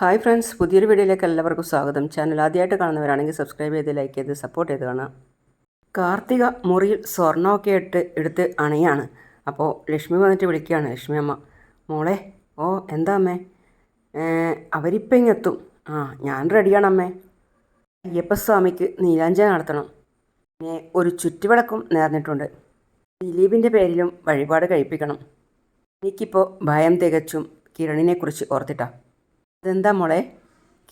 Hi friends പുതിയൊരു വീഡിയോയിലേക്ക് എല്ലാവർക്കും സ്വാഗതം. ചാനൽ ആദ്യമായിട്ട് കാണുന്നവരാണെങ്കിൽ സബ്സ്ക്രൈബ് ചെയ്ത് ലൈക്ക് ചെയ്ത് സപ്പോർട്ട് ചെയ്ത് കാണാം. കാർത്തിക മുറിയിൽ സ്വർണമൊക്കെ ഇട്ട് എടുത്ത് അണയാണ്. അപ്പോൾ ലക്ഷ്മി വന്നിട്ട് വിളിക്കുകയാണ് ലക്ഷ്മി അമ്മ മോളെ ഓ എന്താ അമ്മേ? അവരിപ്പം ഇങ്ങെത്തും ആ ഞാൻ റെഡിയാണ് അമ്മേ. അയ്യപ്പസ്വാമിക്ക് നീലാഞ്ചന നടത്തണം. പിന്നെ ഒരു ചുറ്റുവിളക്കും നേർന്നിട്ടുണ്ട്. ദിലീപിന്റെ പേരിലും വഴിപാട് കഴിപ്പിക്കണം. എനിക്കിപ്പോൾ ഭയം തികച്ചും കിരണിനെക്കുറിച്ച് ഓർത്തിട്ടാ. അതെന്താ മോളെ?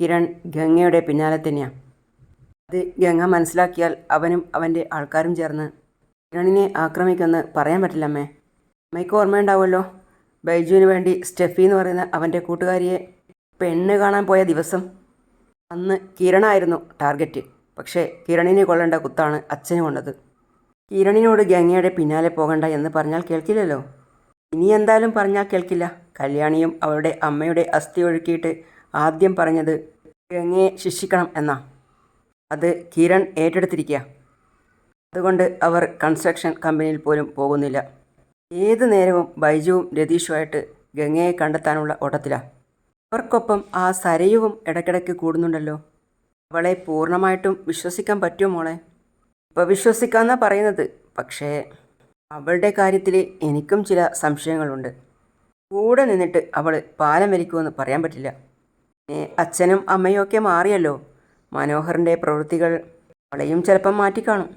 കിരൺ ഗംഗയുടെ പിന്നാലെ തന്നെയാണ് അത് ഗംഗ മനസ്സിലാക്കിയാൽ അവനും അവന്റെ ആൾക്കാരും ചേർന്ന് കിരണിനെ ആക്രമിക്കുമെന്ന് പറയാൻ പറ്റില്ല അമ്മേ. അമ്മയ്ക്ക് ഓർമ്മയുണ്ടാവുമല്ലോ. ബൈജുവിന് വേണ്ടി സ്റ്റെഫി എന്ന് പറയുന്ന അവന്റെ കൂട്ടുകാരിയെ പെണ്ണ് കാണാൻ പോയ ദിവസം അന്ന് കിരണായിരുന്നു ടാർഗറ്റ്. പക്ഷേ കിരണിനെ കൊള്ളേണ്ട കുത്താണ് അച്ഛന് കൊണ്ടത്. കിരണിനോട് ഗംഗയുടെ പിന്നാലെ പോകണ്ട എന്ന് പറഞ്ഞാൽ കേൾക്കില്ലല്ലോ. ഇനി എന്തായാലും പറഞ്ഞാൽ കേൾക്കില്ല. കല്യാണിയും അവളുടെ അമ്മയുടെ അസ്ഥി ഒഴുക്കിയിട്ട് ആദ്യം പറഞ്ഞത് കിഴങ്ങിയെ ശിക്ഷിക്കണം എന്നാ. അത് കിരൺ ഏറ്റെടുത്തിരിക്കുക അതുകൊണ്ട് അവർ കൺസ്ട്രക്ഷൻ കമ്പനിയിൽ പോലും പോകുന്നില്ല. ഏത് നേരവും ബൈജുവും രതീഷുമായിട്ട് ഗംഗയെ കണ്ടെത്താനുള്ള ഓട്ടത്തിലാണ് അവർക്കൊപ്പം ആ സരയുവും ഇടയ്ക്കിടയ്ക്ക് കൂടുന്നുണ്ടല്ലോ. അവളെ പൂർണമായിട്ടും വിശ്വസിക്കാൻ പറ്റുമോ മോളെ? ഇപ്പോൾ വിശ്വസിക്കാമെന്നാണ് പറയുന്നത്. പക്ഷേ അവളുടെ കാര്യത്തിൽ എനിക്കും ചില സംശയങ്ങളുണ്ട്. കൂടെ നിന്നിട്ട് അവൾ പാലം വലിക്കുമെന്ന് പറയാൻ പറ്റില്ല. പിന്നെ അച്ഛനും അമ്മയും ഒക്കെ മാറിയല്ലോ. മനോഹറിന്റെ പ്രവൃത്തികൾ അവളെയും ചിലപ്പം മാറ്റിക്കാണും.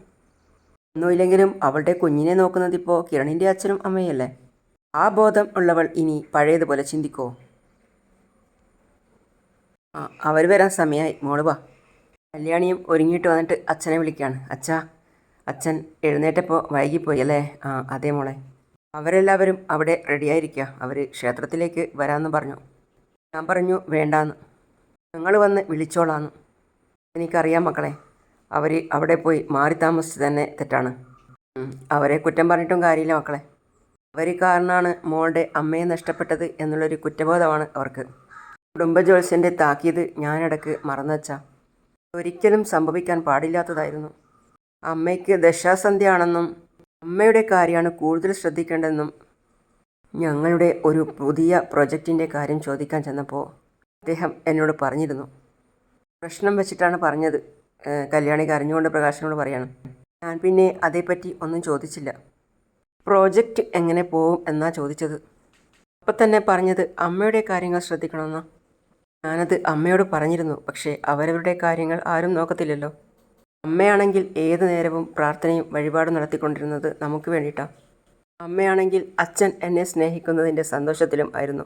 ഒന്നുമില്ലെങ്കിലും അവളുടെ കുഞ്ഞിനെ നോക്കുന്നതിപ്പോൾ കിരണിന്റെ അച്ഛനും അമ്മയല്ലേ? ആ ബോധം ഉള്ളവൾ ഇനി പഴയതുപോലെ ചിന്തിക്കോ? ആ അവർ വരാൻ സമയമായി മോളുവാ കല്യാണിയും ഒരുങ്ങിയിട്ട് വന്നിട്ട് അച്ഛനെ വിളിക്കുകയാണ് അച്ഛാ അച്ഛൻ എഴുന്നേറ്റപ്പോൾ വൈകിപ്പോയി അല്ലേ? ആ അതേ മോളെ. അവരെല്ലാവരും അവിടെ റെഡിയായിരിക്കുക അവർ ക്ഷേത്രത്തിലേക്ക് വരാമെന്ന് പറഞ്ഞു. ഞാൻ പറഞ്ഞു വേണ്ടാന്ന്. ഞങ്ങൾ വന്ന് വിളിച്ചോളാന്ന്. എനിക്കറിയാം മക്കളെ. അവർ അവിടെ പോയി മാറി താമസിച്ച് തന്നെ തെറ്റാണ്. അവരെ കുറ്റം പറഞ്ഞിട്ടും കാര്യമില്ല മക്കളെ. അവർ കാരണമാണ് മോളുടെ അമ്മയെ നഷ്ടപ്പെട്ടത് എന്നുള്ളൊരു കുറ്റബോധമാണ് അവർക്ക്. കുടുംബ ജോത്സ്യന്റെ താക്കീത് ഞാനിടക്ക് മറന്നുവച്ചാ. ഒരിക്കലും സംഭവിക്കാൻ പാടില്ലാത്തതായിരുന്നു. അമ്മയ്ക്ക് ദശാസന്ധ്യയാണെന്നും അമ്മയുടെ കാര്യമാണ് കൂടുതൽ ശ്രദ്ധിക്കേണ്ടതെന്നും ഞങ്ങളുടെ ഒരു പുതിയ പ്രൊജക്റ്റിന്റെ കാര്യം ചോദിക്കാൻ ചെന്നപ്പോൾ അദ്ദേഹം എന്നോട് പറഞ്ഞിരുന്നു. പ്രശ്നം വെച്ചിട്ടാണ് പറഞ്ഞത്. കല്യാണി കരഞ്ഞുകൊണ്ട് പ്രകാശനോട് പറയണം. ഞാൻ പിന്നെ അതേപ്പറ്റി ഒന്നും ചോദിച്ചില്ല. പ്രോജക്റ്റ് എങ്ങനെ പോവും എന്നാ ചോദിച്ചത്. അപ്പം തന്നെ പറഞ്ഞത് അമ്മയുടെ കാര്യങ്ങൾ ശ്രദ്ധിക്കണമെന്നാ. ഞാനത് അമ്മയോട് പറഞ്ഞിരുന്നു പക്ഷേ അവരവരുടെ കാര്യങ്ങൾ ആരും നോക്കത്തില്ലല്ലോ. അമ്മയാണെങ്കിൽ ഏതു നേരവും പ്രാർത്ഥനയും വഴിപാടും നടത്തിക്കൊണ്ടിരുന്നത് നമുക്ക് വേണ്ടിയിട്ടാണ് അമ്മയാണെങ്കിൽ അച്ഛൻ എന്നെ സ്നേഹിക്കുന്നതിന്റെ സന്തോഷത്തിലും ആയിരുന്നു.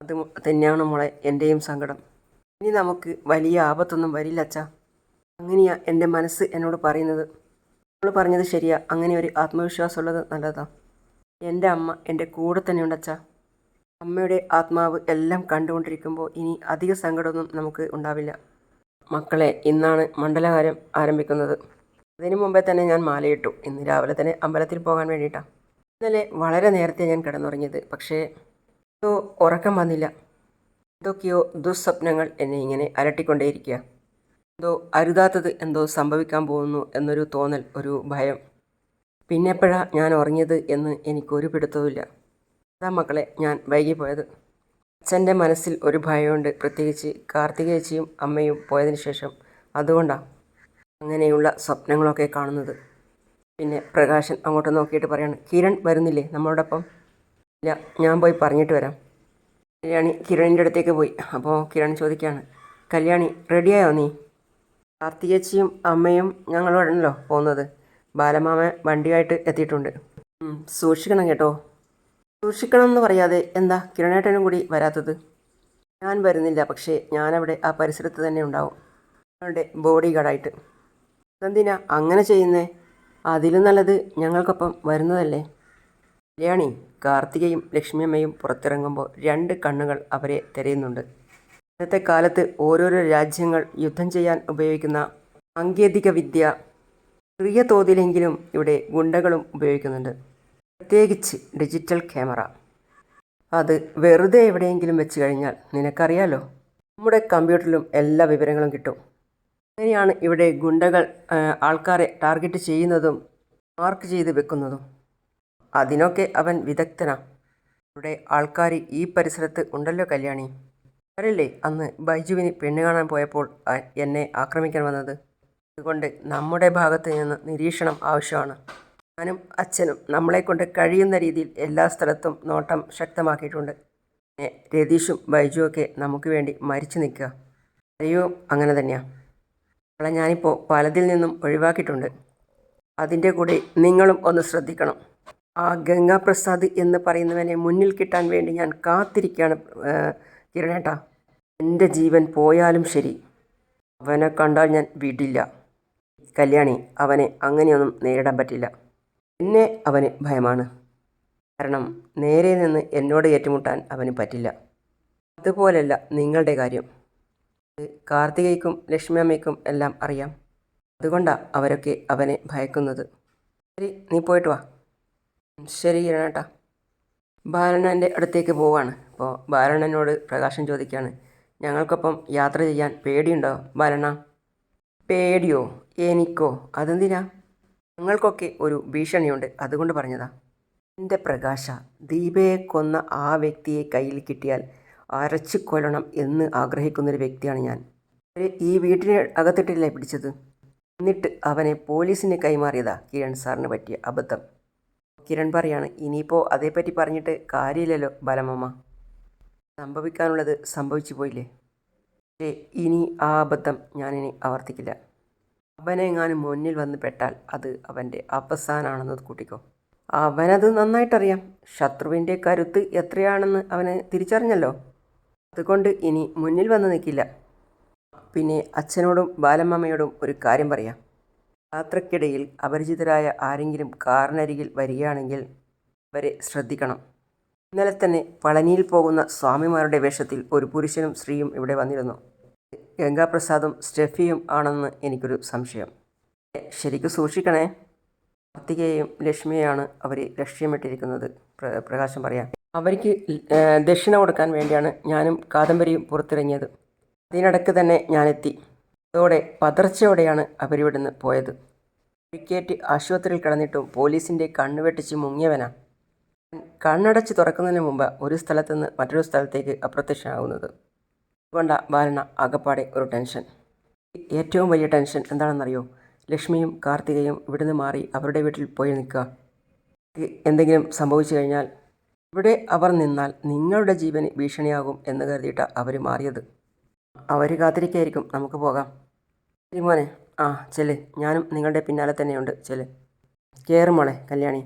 അത് തന്നെയാണ് മോളെ എന്റെയും സങ്കടം. ഇനി നമുക്ക് വലിയ ആപത്തൊന്നും വരില്ല അച്ഛാ. അങ്ങനെയാ എന്റെ മനസ്സ് എന്നോട് പറയുന്നത്. നമ്മൾ പറഞ്ഞത് ശരിയാ. അങ്ങനെ ഒരു ആത്മവിശ്വാസമുള്ളത് നല്ലതാ. എന്റെ അമ്മ എന്റെ കൂടെ തന്നെയുണ്ട് അച്ഛാ. അമ്മയുടെ ആത്മാവ് എല്ലാം കണ്ടുകൊണ്ടിരിക്കുമ്പോൾ ഇനി അധിക സങ്കടമൊന്നും നമുക്ക് ഉണ്ടാവില്ല. മക്കളെ ഇന്നാണ് മണ്ഡലകാരം ആരംഭിക്കുന്നത്. അതിനു മുമ്പേ തന്നെ ഞാൻ മാലയിട്ടു. ഇന്ന് രാവിലെ തന്നെ അമ്പലത്തിൽ പോകാൻ വേണ്ടിയിട്ടാണ് ഇന്നലെ വളരെ നേരത്തെ ഞാൻ കിടന്നുറങ്ങിയത്. പക്ഷേ എന്തോ ഉറക്കം വന്നില്ല. എന്തൊക്കെയോ ദുസ്വപ്നങ്ങൾ എന്നെ ഇങ്ങനെ അലട്ടിക്കൊണ്ടേയിരിക്കുക എന്തോ അരുതാത്തത് എന്തോ സംഭവിക്കാൻ പോകുന്നു എന്നൊരു തോന്നൽ ഒരു ഭയം. പിന്നെപ്പോഴാണ് ഞാൻ ഉറങ്ങിയത് എന്ന് എനിക്കൊരു പിടുത്തവുമില്ല. അതാ മക്കളെ ഞാൻ വൈകിപ്പോയത്. അച്ഛന്റെ മനസ്സിൽ ഒരു ഭയമുണ്ട്. പ്രത്യേകിച്ച് കാർത്തികേച്ചിയും അമ്മയും പോയതിന് ശേഷം. അതുകൊണ്ടാണ് അങ്ങനെയുള്ള സ്വപ്നങ്ങളൊക്കെ കാണുന്നത്. പിന്നെ പ്രകാശൻ അങ്ങോട്ട് നോക്കിയിട്ട് പറയാണ് കിരൺ വരുന്നില്ലേ? നമ്മളോടൊപ്പം ഇല്ല ഞാൻ പോയി പറഞ്ഞിട്ട് വരാം. കല്യാണി കിരണിന്റെ അടുത്തേക്ക് പോയി. അപ്പോൾ കിരൺ ചോദിക്കുകയാണ് കല്യാണി റെഡിയായോ നീ? കാർത്തികേച്ചിയും അമ്മയും ഞങ്ങളോടല്ലോ പോകുന്നത്. ബാലമാമ വണ്ടിയായിട്ട് എത്തിയിട്ടുണ്ട്. സൂക്ഷിക്കണം കേട്ടോ. സൂക്ഷിക്കണം എന്ന് പറയാതെ എന്താ കിരണേട്ടനും കൂടി വരാത്തത്? ഞാൻ വരുന്നില്ല പക്ഷേ ഞാനവിടെ ആ പരിസരത്ത് തന്നെ ഉണ്ടാവും. ഞങ്ങളുടെ ബോഡി ഗാർഡായിട്ട് അതെന്തിനാ അങ്ങനെ ചെയ്യുന്നേ? അതിലും നല്ലത് ഞങ്ങൾക്കൊപ്പം വരുന്നതല്ലേ? കല്യാണി കാർത്തികയും ലക്ഷ്മിയമ്മയും പുറത്തിറങ്ങുമ്പോൾ രണ്ട് കണ്ണുകൾ അവരെ തിരയുന്നുണ്ട്. ഇന്നത്തെ കാലത്ത് ഓരോരോ രാജ്യങ്ങൾ യുദ്ധം ചെയ്യാൻ ഉപയോഗിക്കുന്ന സാങ്കേതിക വിദ്യ ചെറിയ തോതിലെങ്കിലും ഇവിടെ ഗുണ്ടകളും ഉപയോഗിക്കുന്നുണ്ട്. പ്രത്യേകിച്ച് ഡിജിറ്റൽ ക്യാമറ. അത് വെറുതെ എവിടെയെങ്കിലും വെച്ച് കഴിഞ്ഞാൽ നിനക്കറിയാലോ? നമ്മുടെ കമ്പ്യൂട്ടറിലും എല്ലാ വിവരങ്ങളും കിട്ടും. അങ്ങനെയാണ് ഇവിടെ ഗുണ്ടകൾ ആൾക്കാരെ ടാർഗറ്റ് ചെയ്യുന്നതും മാർക്ക് ചെയ്ത് വെക്കുന്നതും. അതിനൊക്കെ അവൻ വിദഗ്ധനാ. ഇവിടെ ആൾക്കാർ ഈ പരിസരത്ത് ഉണ്ടല്ലോ കല്യാണി. അവരല്ലേ അന്ന് ബൈജുവിന് പെണ്ണ് കാണാൻ പോയപ്പോൾ എന്നെ ആക്രമിക്കാൻ വന്നത്? അതുകൊണ്ട് നമ്മുടെ ഭാഗത്ത് നിന്ന് നിരീക്ഷണം ആവശ്യമാണ്. ഞാനും അച്ഛനും നമ്മളെക്കൊണ്ട് കഴിയുന്ന രീതിയിൽ എല്ലാ സ്ഥലത്തും നോട്ടം ശക്തമാക്കിയിട്ടുണ്ട്. പിന്നെ രതീഷും ബൈജുവൊക്കെ നമുക്ക് വേണ്ടി മരിച്ചു നിൽക്കുക. അയ്യോ അങ്ങനെ തന്നെയാണ് അവളെ ഞാനിപ്പോൾ പലതിൽ നിന്നും ഒഴിവാക്കിയിട്ടുണ്ട്. അതിന്റെ കൂടെ നിങ്ങളും ഒന്ന് ശ്രദ്ധിക്കണം. ആ ഗംഗാപ്രസാദ് എന്ന് പറയുന്നവനെ മുന്നിൽ കിട്ടാൻ വേണ്ടി ഞാൻ കാത്തിരിക്കുകയാണ് കിരണേട്ടാ. എന്റെ ജീവൻ പോയാലും ശരി. അവനെ കണ്ടാൽ ഞാൻ വിടില്ല. കല്യാണി അവനെ അങ്ങനെയൊന്നും നേരിടാൻ പറ്റില്ല. എന്നെ അവന് ഭയമാണ്. കാരണം നേരെ നിന്ന് എന്നോട് ഏറ്റുമുട്ടാൻ അവന് പറ്റില്ല. അതുപോലല്ല നിങ്ങളുടെ കാര്യം. അത് കാർത്തികയ്ക്കും ലക്ഷ്മി അമ്മയ്ക്കും എല്ലാം അറിയാം. അതുകൊണ്ടാണ് അവരൊക്കെ അവനെ ഭയക്കുന്നത്. ശരി നീ പോയിട്ട് വാ. ശരി ഇരണേട്ടാ. ബാലണ്ണന്റെ അടുത്തേക്ക് പോവാണ്. അപ്പോൾ ബാലണ്ണനോട് പ്രകാശം ചോദിക്കുകയാണ് ഞങ്ങൾക്കൊപ്പം യാത്ര ചെയ്യാൻ പേടിയുണ്ടോ ബാലണ്ണ? പേടിയോ? എനിക്കോ? അതെന്തിനാ? ഞങ്ങൾക്കൊക്കെ ഒരു ഭീഷണിയുണ്ട്. അതുകൊണ്ട് പറഞ്ഞതാ. എന്റെ പ്രകാശ ദീപയെ കൊന്ന ആ വ്യക്തിയെ കയ്യിൽ കിട്ടിയാൽ അരച്ചു കൊല്ലണം എന്ന് ആഗ്രഹിക്കുന്നൊരു വ്യക്തിയാണ് ഞാൻ. ഈ വീട്ടിന് അകത്തിട്ടില്ലേ പിടിച്ചത്? എന്നിട്ട് അവനെ പോലീസിന് കൈമാറിയതാ കിരൺ സാറിന് പറ്റിയ അബദ്ധം. കിരൺ പറയാണ് ഇനിയിപ്പോൾ അതേപ്പറ്റി പറഞ്ഞിട്ട് കാര്യമില്ലല്ലോ ബലമമ്മ സംഭവിക്കാനുള്ളത് സംഭവിച്ചു പോയില്ലേ? പക്ഷേ ഇനി ആ അബദ്ധം ഞാനിനി ആവർത്തിക്കില്ല. അവനെങ്ങാനും മുന്നിൽ വന്ന് പെട്ടാൽ അത് അവന്റെ അവസാനാണെന്നത് കൂട്ടിക്കോ. അവനത് നന്നായിട്ടറിയാം. ശത്രുവിന്റെ കരുത്ത് എത്രയാണെന്ന് അവന് തിരിച്ചറിഞ്ഞല്ലോ. അതുകൊണ്ട് ഇനി മുന്നിൽ വന്ന് നിൽക്കില്ല. പിന്നെ അച്ഛനോടും ബാലമ്മയോടും ഒരു കാര്യം പറയാം. യാത്രക്കിടയിൽ അപരിചിതരായ ആരെങ്കിലും കാറിനരികിൽ വരികയാണെങ്കിൽ അവരെ ശ്രദ്ധിക്കണം. ഇന്നലെ തന്നെ പളനിയിൽ പോകുന്ന സ്വാമിമാരുടെ വേഷത്തിൽ ഒരു പുരുഷനും സ്ത്രീയും ഇവിടെ വന്നിരുന്നു. ഗംഗാപ്രസാദും സ്റ്റെഫിയും ആണെന്ന് എനിക്കൊരു സംശയം. ശരിക്കും സൂക്ഷിക്കണേ. കാർത്തികയെയും ലക്ഷ്മിയെയാണ് അവർ ലക്ഷ്യമിട്ടിരിക്കുന്നത്. പ്ര- പ്രകാശം പറയാം. അവർക്ക് ദക്ഷിണ കൊടുക്കാൻ വേണ്ടിയാണ് ഞാനും കാദംബരിയും പുറത്തിറങ്ങിയത്. അതിനിടയ്ക്ക് തന്നെ ഞാനെത്തി. അതോടെ പതർച്ചയോടെയാണ് അവരിവിടുന്ന് പോയത്. പരിക്കേറ്റ് ആശുപത്രിയിൽ കിടന്നിട്ടും പോലീസിന്റെ കണ്ണുവെട്ടിച്ച് മുങ്ങിയവനാ. കണ്ണടച്ച് തുറക്കുന്നതിന് മുമ്പ് ഒരു സ്ഥലത്തുനിന്ന് മറ്റൊരു സ്ഥലത്തേക്ക് അപ്രത്യക്ഷനാകുന്നത് അതുകൊണ്ടാണ് ബാലന ആകപ്പാടെ ഒരു ടെൻഷൻ. ഏറ്റവും വലിയ ടെൻഷൻ എന്താണെന്നറിയോ? ലക്ഷ്മിയും കാർത്തികയും ഇവിടുന്ന് മാറി അവരുടെ വീട്ടിൽ പോയി നിൽക്കുക. എന്തെങ്കിലും സംഭവിച്ചു കഴിഞ്ഞാൽ ഇവിടെ അവർ നിന്നാൽ നിങ്ങളുടെ ജീവന് ഭീഷണിയാകും എന്ന് കരുതിയിട്ടാണ് അവർ മാറിയത്. അവർ കാത്തിരിക്കായിരിക്കും നമുക്ക് പോകാം. മോനെ. ആ ചെൽ ഞാനും നിങ്ങളുടെ പിന്നാലെ തന്നെയുണ്ട് ചെൽ കയറ് മോളെ കല്യാണി.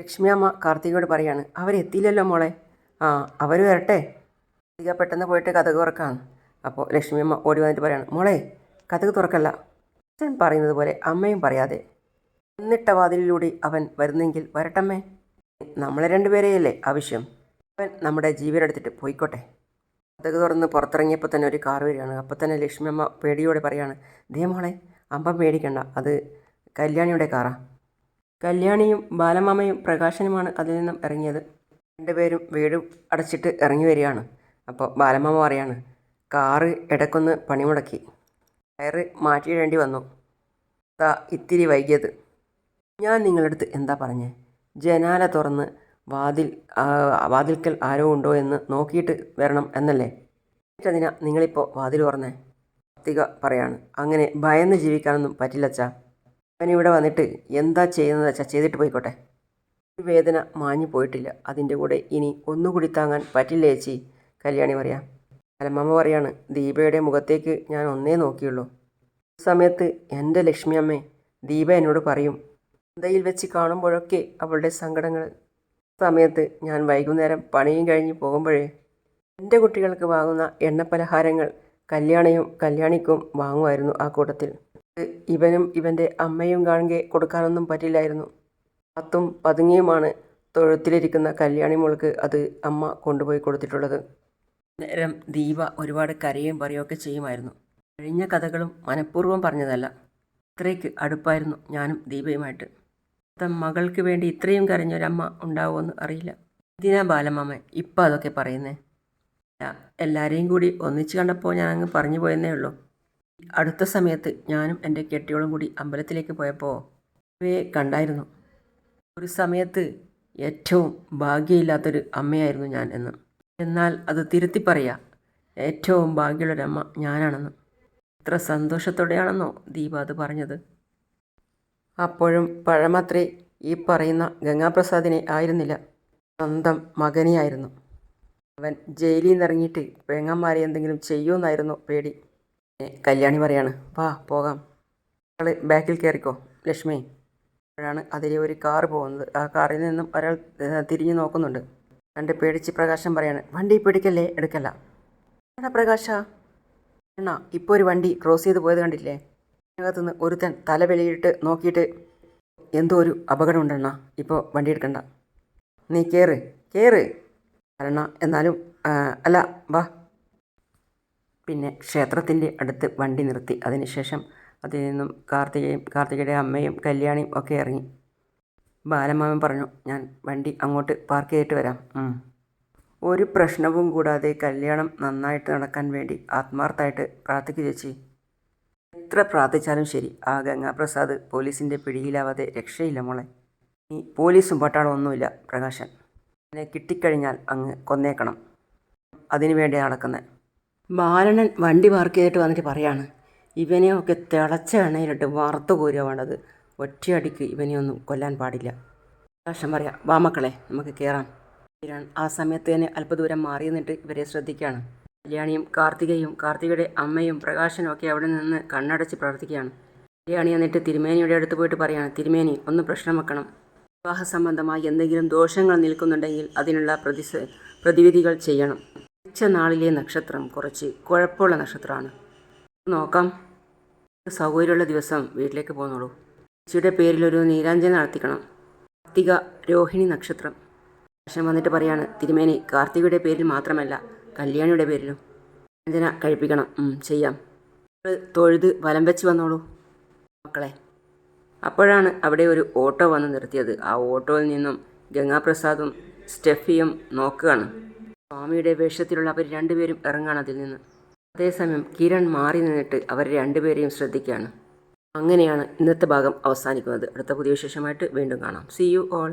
ലക്ഷ്മി അമ്മ കാർത്തികയോട് പറയാണ് അവരെത്തിയില്ലല്ലോ മോളെ. ആ അവർ വരട്ടെ. കാർത്തിക പെട്ടെന്ന് പോയിട്ട് കഥക് തുറക്കാം അപ്പോൾ ലക്ഷ്മി അമ്മ ഓടി വന്നിട്ട് പറയാണ് മോളെ കഥക് തുറക്കല്ല. അച്ഛൻ പറയുന്നത് പോലെ അമ്മയും പറയാതെ എന്നിട്ട വാതിലിലൂടെ അവൻ വരുന്നെങ്കിൽ വരട്ടമ്മേ. നമ്മളെ രണ്ടുപേരെയല്ലേ ആവശ്യം. അവൻ നമ്മുടെ ജീവനെടുത്തിട്ട് പോയിക്കോട്ടെ. കഥക് തുറന്ന് പുറത്തിറങ്ങിയപ്പോൾ തന്നെ ഒരു കാർ വരികയാണ്. അപ്പോൾ തന്നെ ലക്ഷ്മി അമ്മ പേടിയോടെ പറയാണ് ദേ മോളെ അമ്മ പേടിക്കണ്ട. അത് കല്യാണിയുടെ കാറാ. കല്യാണിയും ബാലമാമയും പ്രകാശനുമാണ് അതിൽ നിന്നും ഇറങ്ങിയത്. രണ്ടുപേരും വീട് അടച്ചിട്ട് ഇറങ്ങി വരികയാണ്. അപ്പോൾ ബാലമ്മ പറയാണ്. കാറ് ഇടയ്ക്കൊന്ന് പണിമുടക്കി. ടയറ് മാറ്റിയിടേണ്ടി വന്നു. താ ഇത്തിരി വൈകിയത്. ഞാൻ നിങ്ങളടുത്ത് എന്താ പറഞ്ഞേ? ജനാല തുറന്ന് വാതിൽ വാതിൽക്കൽ ആരോ ഉണ്ടോ എന്ന് നോക്കിയിട്ട് വരണം എന്നല്ലേ? എന്നിട്ടതിനാ നിങ്ങളിപ്പോൾ വാതിൽ തുറന്നേ? കത്തിക പറയാണ്. അങ്ങനെ ഭയന്ന് ജീവിക്കാനൊന്നും പറ്റില്ലച്ചാ അവനിവിടെ വന്നിട്ട് എന്താ ചെയ്യുന്നത് വെച്ചാൽ ചെയ്തിട്ട് പോയിക്കോട്ടെ. ഒരു വേദന മാഞ്ഞു പോയിട്ടില്ല. അതിന്റെ കൂടെ ഇനി ഒന്നുകൂടി താങ്ങാൻ പറ്റില്ല ചേച്ചി? കല്യാണി പറയാം. അലമ്മമ്മ പറയാണ് ദീപയുടെ മുഖത്തേക്ക് ഞാൻ ഒന്നേ നോക്കിയുള്ളൂ. സമയത്ത് എന്റെ ലക്ഷ്മി അമ്മേ ദീപ എന്നോട് പറയും ചന്തയിൽ വെച്ച് കാണുമ്പോഴൊക്കെ അവളുടെ സങ്കടങ്ങൾ. സമയത്ത് ഞാൻ വൈകുന്നേരം പണിയും കഴിഞ്ഞ് പോകുമ്പോഴേ എന്റെ കുട്ടികൾക്ക് വാങ്ങുന്ന എണ്ണപ്പലഹാരങ്ങൾ കല്യാണിയും കല്യാണിക്കും വാങ്ങുമായിരുന്നു ആ കൂട്ടത്തിൽ. ഇവനും ഇവന്റെ അമ്മയും കാണുകെ കൊടുക്കാനൊന്നും പറ്റില്ലായിരുന്നു. പത്തും പതുങ്ങിയുമാണ് തൊഴുത്തിലിരിക്കുന്ന കല്യാണി മോൾക്ക് അത് അമ്മ കൊണ്ടുപോയി കൊടുത്തിട്ടുള്ളത്. നേരം ദീപ ഒരുപാട് കരയും പറയുകയൊക്കെ ചെയ്യുമായിരുന്നു. കഴിഞ്ഞ കഥകളും മനഃപൂർവം പറഞ്ഞതല്ല. അത്രയ്ക്ക് അടുപ്പായിരുന്നു ഞാനും ദീപയുമായിട്ട്. സ്വന്തം മകൾക്ക് വേണ്ടി ഇത്രയും കരഞ്ഞൊരമ്മ ഉണ്ടാവുമെന്ന് അറിയില്ല. ഇതിനാ ബാലമ്മ ഇപ്പം അതൊക്കെ പറയുന്നേ? എല്ലാവരെയും കൂടി ഒന്നിച്ച് കണ്ടപ്പോൾ ഞാൻ അങ്ങ് പറഞ്ഞു പോയെന്നേ ഉള്ളൂ. അടുത്ത സമയത്ത് ഞാനും എന്റെ കെട്ടിയോളും കൂടി അമ്പലത്തിലേക്ക് പോയപ്പോൾ ഇവയെ കണ്ടായിരുന്നു. ഒരു സമയത്ത് ഏറ്റവും ഭാഗ്യമില്ലാത്തൊരു അമ്മയായിരുന്നു ഞാൻ എന്ന്. എന്നാൽ അത് തിരുത്തി പറയാ ഏറ്റവും ഭാഗ്യമുള്ളൊരമ്മ ഞാനാണെന്ന്. എത്ര സന്തോഷത്തോടെയാണെന്നോ ദീപ അത് പറഞ്ഞത്? അപ്പോഴും പഴമത്രേ ഈ പറയുന്ന ഗംഗാപ്രസാദിനെ ആയിരുന്നില്ല. സ്വന്തം മകനെയായിരുന്നു. അവൻ ജയിലിൽ നിന്നിറങ്ങിയിട്ട് പെങ്ങന്മാരെ എന്തെങ്കിലും ചെയ്യുമെന്നായിരുന്നു പേടി. കല്യാണി പറയാണ് വാ പോകാം. ഞങ്ങൾ ബാക്കിൽ കയറിക്കോ ലക്ഷ്മി. അപ്പോഴാണ് അതിലെ ഒരു കാറ് പോകുന്നത്. ആ കാറിൽ നിന്നും ഒരാൾ തിരിഞ്ഞു നോക്കുന്നുണ്ട്. കണ്ട് പേടിച്ച് പ്രകാശം പറയാണ് വണ്ടി പിടിക്കല്ലേ? എടുക്കല്ല. എടാ പ്രകാശ. അണ്ണ ഇപ്പോൾ ഒരു വണ്ടി ക്രോസ് ചെയ്ത് പോയത് കണ്ടില്ലേ? അതിനകത്തുനിന്ന് ഒരുത്തൻ തല വെളിയിട്ട് നോക്കിയിട്ട് എന്തോ ഒരു അപകടം ഉണ്ടെണ്ണ ഇപ്പോൾ വണ്ടി എടുക്കണ്ട. നീ കയറ് കയറ് അരണ എന്നാലും അല്ല വാ. പിന്നെ ക്ഷേത്രത്തിന്റെ അടുത്ത് വണ്ടി നിർത്തി. അതിനുശേഷം അതിൽ നിന്നും കാർത്തികയും കാർത്തികയുടെ അമ്മയും കല്യാണിയും ഒക്കെ ഇറങ്ങി. ബാലമാമൻ പറഞ്ഞു ഞാൻ വണ്ടി അങ്ങോട്ട് പാർക്ക് ചെയ്തിട്ട് വരാം. ഒരു പ്രശ്നവും കൂടാതെ കല്യാണം നന്നായിട്ട് നടക്കാൻ വേണ്ടി ആത്മാർത്ഥമായിട്ട് പ്രാർത്ഥിക്കുക ചേച്ചി. എത്ര പ്രാർത്ഥിച്ചാലും ശരി ആ ഗംഗാപ്രസാദ് പോലീസിന്റെ പിടിയിലാവാതെ രക്ഷയില്ല മോളെ. ഈ പോലീസും പട്ടാളം ഒന്നുമില്ല പ്രകാശൻ. എന്നെ കിട്ടിക്കഴിഞ്ഞാൽ അങ്ങ് കൊന്നേക്കണം. അതിനു വേണ്ടിയാണ് നടക്കുന്നത്. ബാലണൻ വണ്ടി പാർക്ക് ചെയ്തിട്ട് വന്നിട്ട് പറയാണ് ഇവനെയൊക്കെ തിളച്ച എണ്ണയിലിട്ട് വറുത്ത് കോരുക വേണ്ടത് ഒറ്റയടിക്ക് ഇവനെയൊന്നും കൊല്ലാൻ പാടില്ല. പ്രാവശ്യം പറയാം വാ മക്കളെ നമുക്ക് കയറാം ആ സമയത്ത് തന്നെ അല്പദൂരം മാറി നിന്നിട്ട് ഇവരെ ശ്രദ്ധിക്കുകയാണ്. കല്യാണിയും കാർത്തികയും കാർത്തികയുടെ അമ്മയും പ്രകാശനും ഒക്കെ അവിടെ നിന്ന് കണ്ണടച്ച് പ്രവർത്തിക്കുകയാണ് കല്യാണി എന്നിട്ട് തിരുമേനിയുടെ അടുത്ത് പോയിട്ട് പറയാണ് തിരുമേനി ഒന്ന് പ്രശ്നം വെക്കണം. വിവാഹ സംബന്ധമായി എന്തെങ്കിലും ദോഷങ്ങൾ നിൽക്കുന്നുണ്ടെങ്കിൽ അതിനുള്ള പ്രതിസ പ്രതിവിധികൾ ചെയ്യണം. ഉച്ച നാളിലെ നക്ഷത്രം കുറച്ച് കുഴപ്പമുള്ള നക്ഷത്രമാണ്. നോക്കാം. സൗകര്യമുള്ള ദിവസം വീട്ടിലേക്ക് പോന്നോളൂ ചേച്ചിയുടെ പേരിലൊരു നീരാഞ്ജന നടത്തിക്കണം. കാർത്തിക രോഹിണി നക്ഷത്രം. പ്രകാശം വന്നിട്ട് പറയാണ് തിരുമേനി കാർത്തികയുടെ പേരിൽ മാത്രമല്ല കല്യാണിയുടെ പേരിലും നീരാഞ്ജന കഴിപ്പിക്കണം. ചെയ്യാം. തൊഴുത് വലം വെച്ച് വന്നോളൂ മക്കളെ. അപ്പോഴാണ് അവിടെ ഒരു ഓട്ടോ വന്ന് നിർത്തിയത്. ആ ഓട്ടോയിൽ നിന്നും ഗംഗാപ്രസാദും സ്റ്റെഫിയും നോക്കുകയാണ്. സ്വാമിയുടെ വേഷത്തിലുള്ള അവർ രണ്ടുപേരും ഇറങ്ങാണ് അതിൽ നിന്ന്. അതേസമയം കിരൺ മാറി നിന്നിട്ട് അവർ രണ്ടുപേരെയും ശ്രദ്ധിക്കുകയാണ്. അങ്ങനെയാണ് ഇന്നത്തെ ഭാഗം അവസാനിക്കുന്നത്. അടുത്ത പുതിയ വിശേഷമായിട്ട് വീണ്ടും കാണാം. C you all